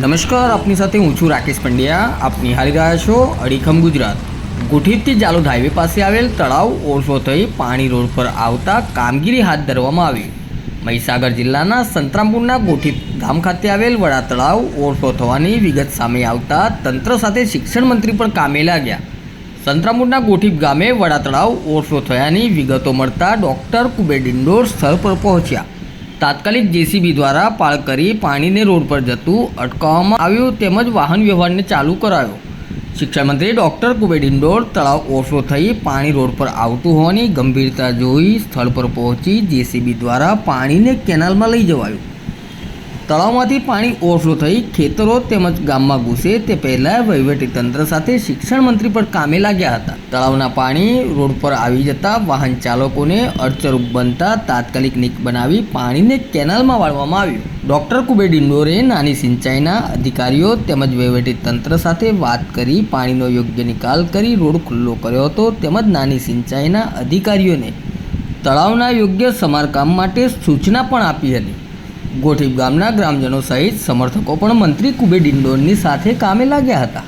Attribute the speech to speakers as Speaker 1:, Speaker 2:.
Speaker 1: નમસ્કાર, આપની સાથે હું છું રાકેશ પંડ્યા. આપ નિહાળી રહ્યા છો અડીખમ ગુજરાત. ગુઠીથી જાલોદ હાઈવે પાસે આવેલ તળાવ ઓરસો થઈ પાણી રોડ પર આવતા કામગીરી હાથ ધરવામાં આવી. મહીસાગર જિલ્લાના સંતરામપુરના ગોઠિત ગામ ખાતે આવેલ વડા તળાવ ઓરસો થવાની વિગત સામે આવતા તંત્ર સાથે શિક્ષણ મંત્રી પણ કામે લાગ્યા. સંતરામપુરના ગોઠિપ ગામે વડા તળાવ ઓરસો થયાની વિગતો મળતા ડૉક્ટર કુબેર ડિંડોર સ્થળ પર પહોંચ્યા. તાત્કાલિક જેસીબી દ્વારા પાળ કરી પાણીને રોડ પર જતું અટકાવવામાં આવ્યું તેમજ વાહન વ્યવહારને ચાલુ કરાયો. શિક્ષણમંત્રી ડૉક્ટર કુબેર ઇન્ડોર તળાવ ઓછો થઈ પાણી રોડ પર આવતું હોવાની ગંભીરતા જોઈ સ્થળ પર પહોંચી જેસીબી દ્વારા પાણીને કેનાલમાં લઈ જવાયું. તળાવમાંથી પાણી ઓવરફ્લો થઈ ખેતરો તેમજ ગામમાં ઘૂસે તે પહેલાં વહીવટીતંત્ર સાથે શિક્ષણ મંત્રી પર કામે લાગ્યા હતા. તળાવના પાણી રોડ પર આવી જતા વાહન ચાલકોને અડચરૂપ બનતા તાત્કાલિક નીક બનાવી પાણીને કેનાલમાં વાળવામાં આવ્યું. ડૉક્ટર કુબેર ડિંડોરે નાની સિંચાઈના અધિકારીઓ તેમજ વહીવટીતંત્ર સાથે વાત કરી પાણીનો યોગ્ય નિકાલ કરી રોડ ખુલ્લો કર્યો હતો તેમજ નાની સિંચાઈના અધિકારીઓને તળાવના યોગ્ય સમારકામ માટે સૂચના પણ આપી હતી. ગોઠીપ ગામના ગ્રામજનો સહિત સમર્થકો પણ મંત્રી કુબેર ડિંડોરની સાથે કામે લાગ્યા હતા.